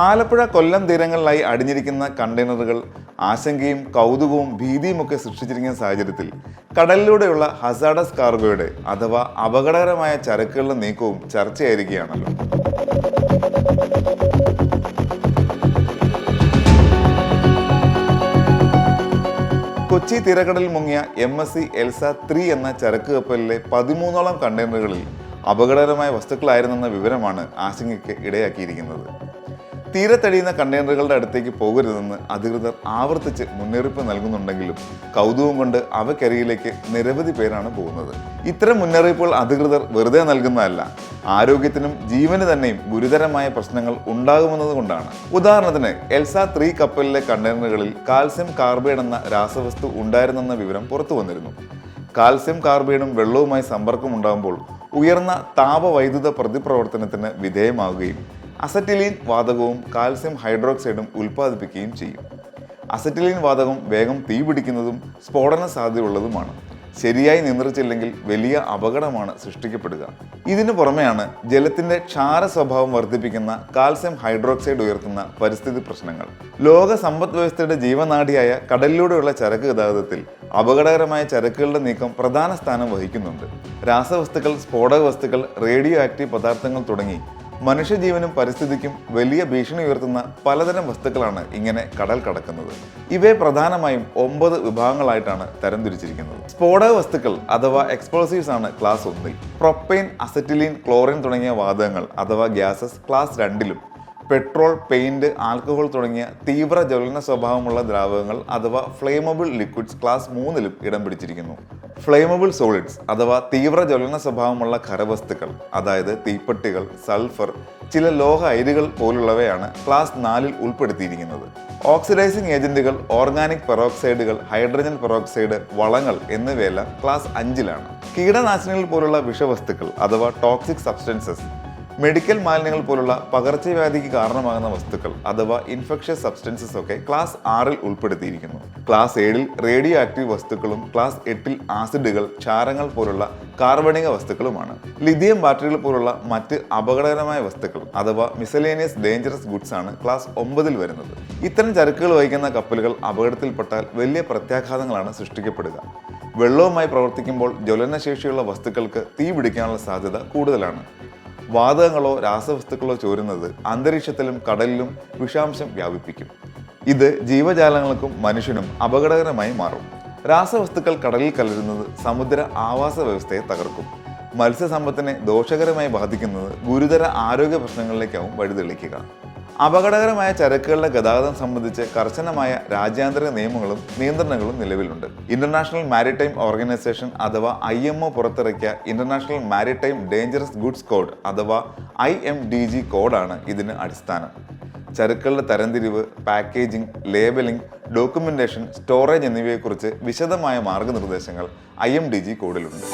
ആലപ്പുഴ കൊല്ലം തീരങ്ങളിലായി അടിഞ്ഞിരിക്കുന്ന കണ്ടെയ്നറുകൾ ആശങ്കയും കൗതുകവും ഭീതിയുമൊക്കെ സൃഷ്ടിച്ചിരിക്കുന്ന സാഹചര്യത്തിൽ കടലിലൂടെയുള്ള ഹസാഡസ് കാർഗോയുടെ അഥവാ അപകടകരമായ ചരക്കുകളുടെ നീക്കവും ചർച്ചയായിരിക്കുകയാണല്ലോ. കൊച്ചി തീരക്കടലിൽ മുങ്ങിയ M S C Elsa three എന്ന ചരക്ക് കപ്പലിലെ പതിമൂന്നോളം കണ്ടെയ്നറുകളിൽ അപകടകരമായ വസ്തുക്കളായിരുന്നെന്ന വിവരമാണ് ആശങ്കയ്ക്ക് ഇടയാക്കിയിരിക്കുന്നത്. തീരത്തടിയുന്ന കണ്ടെയ്നറുകളുടെ അടുത്തേക്ക് പോകരുതെന്ന് അധികൃതർ ആവർത്തിച്ച് മുന്നറിയിപ്പ് നൽകുന്നുണ്ടെങ്കിലും കൗതുകം കൊണ്ട് അവയ്ക്കരികിലേക്ക് നിരവധി പേരാണ് പോകുന്നത്. ഇത്തരം മുന്നറിയിപ്പുകൾ അധികൃതർ വെറുതെ നൽകുന്നതല്ല ആരോഗ്യത്തിനും ജീവന് തന്നെയും ഗുരുതരമായ പ്രശ്നങ്ങൾ ഉണ്ടാകുമെന്നതുകൊണ്ടാണ് ഉദാഹരണത്തിന് എൽസ ത്രീ കപ്പലിലെ കണ്ടെയ്നറുകളിൽ കാൽസ്യം കാർബൈഡ് എന്ന രാസവസ്തു ഉണ്ടായിരുന്നെന്ന വിവരം പുറത്തു വന്നിരുന്നു. കാൽസ്യം കാർബൈഡും വെള്ളവുമായി സമ്പർക്കം ഉണ്ടാകുമ്പോൾ ഉയർന്ന താപവൈദ്യുത പ്രതിപ്രവർത്തനത്തിന് വിധേയമാവുകയും അസറ്റിലീൻ വാതകവും കാൽസ്യം ഹൈഡ്രോക്സൈഡും ഉൽപ്പാദിപ്പിക്കുകയും ചെയ്യും. അസറ്റിലീൻ വാതകം വേഗം തീപിടിക്കുന്നതും സ്ഫോടന സാധ്യതയുള്ളതുമാണ്. ശരിയായി നിയന്ത്രിച്ചില്ലെങ്കിൽ വലിയ അപകടമാണ് സൃഷ്ടിക്കപ്പെടുക. ഇതിനു പുറമെയാണ് ജലത്തിന്റെ ക്ഷാര സ്വഭാവം വർദ്ധിപ്പിക്കുന്ന കാൽസ്യം ഹൈഡ്രോക്സൈഡ് ഉയർത്തുന്ന പരിസ്ഥിതി പ്രശ്നങ്ങൾ. ലോക സമ്പദ് വ്യവസ്ഥയുടെ ജീവനാഡിയായ കടലിലൂടെയുള്ള ചരക്ക് ഗതാഗതത്തിൽ അപകടകരമായ ചരക്കുകളുടെ നീക്കം പ്രധാന സ്ഥാനം വഹിക്കുന്നുണ്ട്. രാസവസ്തുക്കൾ സ്ഫോടക വസ്തുക്കൾ റേഡിയോ ആക്റ്റീവ് പദാർത്ഥങ്ങൾ തുടങ്ങി മനുഷ്യജീവനും പരിസ്ഥിതിക്കും വലിയ ഭീഷണി ഉയർത്തുന്ന പലതരം വസ്തുക്കളാണ് ഇങ്ങനെ കടൽ കടക്കുന്നത്. ഇവയെ പ്രധാനമായും ഒമ്പത് വിഭാഗങ്ങളായിട്ടാണ് തരംതിരിച്ചിരിക്കുന്നത്. സ്ഫോടക വസ്തുക്കൾ അഥവാ എക്സ്പ്ലോസീവ്സ് ആണ് ക്ലാസ് ഒന്നിൽ. പ്രൊപ്പൈൻ അസറ്റിലീൻ ക്ലോറിൻ തുടങ്ങിയ വാതകങ്ങൾ അഥവാ ഗ്യാസസ് ക്ലാസ് രണ്ടിലും. പെട്രോൾ പെയിന്റ് ആൽക്കഹോൾ തുടങ്ങിയ തീവ്ര ജ്വലന സ്വഭാവമുള്ള ദ്രാവകങ്ങൾ അഥവാ ഫ്ലെയിമബിൾ ലിക്വിഡ്സ് ക്ലാസ് മൂന്നിലും ഇടം പിടിച്ചിരിക്കുന്നു. ഫ്ലെയിമബിൾ സോളിഡ്സ് അഥവാ തീവ്ര ജ്വലന സ്വഭാവമുള്ള ഖരവസ്തുക്കൾ അതായത് തീപ്പെട്ടികൾ സൾഫർ ചില ലോഹ അയിരുകൾ പോലുള്ളവയാണ് ക്ലാസ് നാലിൽ ഉൾപ്പെടുത്തിയിരിക്കുന്നത്. ഓക്സിഡൈസിംഗ് ഏജന്റുകൾ ഓർഗാനിക് പെറോക്സൈഡുകൾ ഹൈഡ്രജൻ പെറോക്സൈഡ് വളങ്ങൾ എന്നിവയെല്ലാം ക്ലാസ് അഞ്ചിലാണ്. കീടനാശിനികൾ പോലുള്ള വിഷവസ്തുക്കൾ അഥവാ ടോക്സിക് സബ്സ്റ്റൻസസ് മെഡിക്കൽ മാലിന്യങ്ങൾ പോലുള്ള പകർച്ചവ്യാധിക്ക് കാരണമാകുന്ന വസ്തുക്കൾ അഥവാ ഇൻഫെക്ഷ്യസ് സബ്സ്റ്റൻസസ് ഒക്കെ ക്ലാസ് ആറിൽ ഉൾപ്പെടുത്തിയിരിക്കുന്നു. ക്ലാസ് ഏഴിൽ റേഡിയോ ആക്റ്റീവ് വസ്തുക്കളും ക്ലാസ് എട്ടിൽ ആസിഡുകൾ ക്ഷാരങ്ങൾ പോലുള്ള കാർബണിക വസ്തുക്കളുമാണ്. ലിഥിയം ബാറ്ററികൾ പോലുള്ള മറ്റ് അപകടകരമായ വസ്തുക്കൾ അഥവാ മിസലേനിയസ് ഡേഞ്ചറസ് ഗുഡ്സ് ആണ് ക്ലാസ് ഒമ്പതിൽ വരുന്നത്. ഇത്തരം ചരക്കുകൾ വഹിക്കുന്ന കപ്പലുകൾ അപകടത്തിൽപ്പെട്ടാൽ വലിയ പ്രത്യാഘാതങ്ങളാണ് സൃഷ്ടിക്കപ്പെടുക. വെള്ളവുമായി പ്രവർത്തിക്കുമ്പോൾ ജ്വലനശേഷിയുള്ള വസ്തുക്കൾക്ക് തീ പിടിക്കാനുള്ള സാധ്യത കൂടുതലാണ്. വാതകങ്ങളോ രാസവസ്തുക്കളോ ചോരുന്നത് അന്തരീക്ഷത്തിലും കടലിലും വിഷാംശം വ്യാപിപ്പിക്കും. ഇത് ജീവജാലങ്ങൾക്കും മനുഷ്യനും അപകടകരമായി മാറും. രാസവസ്തുക്കൾ കടലിൽ കലരുന്നത് സമുദ്ര ആവാസ വ്യവസ്ഥയെ തകർക്കും. മത്സ്യസമ്പത്തിനെ ദോഷകരമായി ബാധിക്കുന്നത് ഗുരുതര ആരോഗ്യ പ്രശ്നങ്ങളിലേക്കാവും വഴിതെളിക്കുക. അപകടകരമായ ചരക്കുകളുടെ ഗതാഗതം സംബന്ധിച്ച് കർശനമായ രാജ്യാന്തര നിയമങ്ങളും നിയന്ത്രണങ്ങളും നിലവിലുണ്ട്. ഇന്റർനാഷണൽ മാരിടൈം ഓർഗനൈസേഷൻ അഥവാ ഐ എം ഒ പുറത്തിറക്കിയ international maritime dangerous goods code അഥവാ ഐ എം ഡി ജി കോഡാണ് ഇതിന് അടിസ്ഥാനം. ചരക്കുകളുടെ തരംതിരിവ് പാക്കേജിംഗ് ലേബലിംഗ് ഡോക്യുമെന്റേഷൻ സ്റ്റോറേജ് എന്നിവയെക്കുറിച്ച് വിശദമായ മാർഗനിർദ്ദേശങ്ങൾ ഐ എം ഡി ജി കോഡിലുണ്ട്.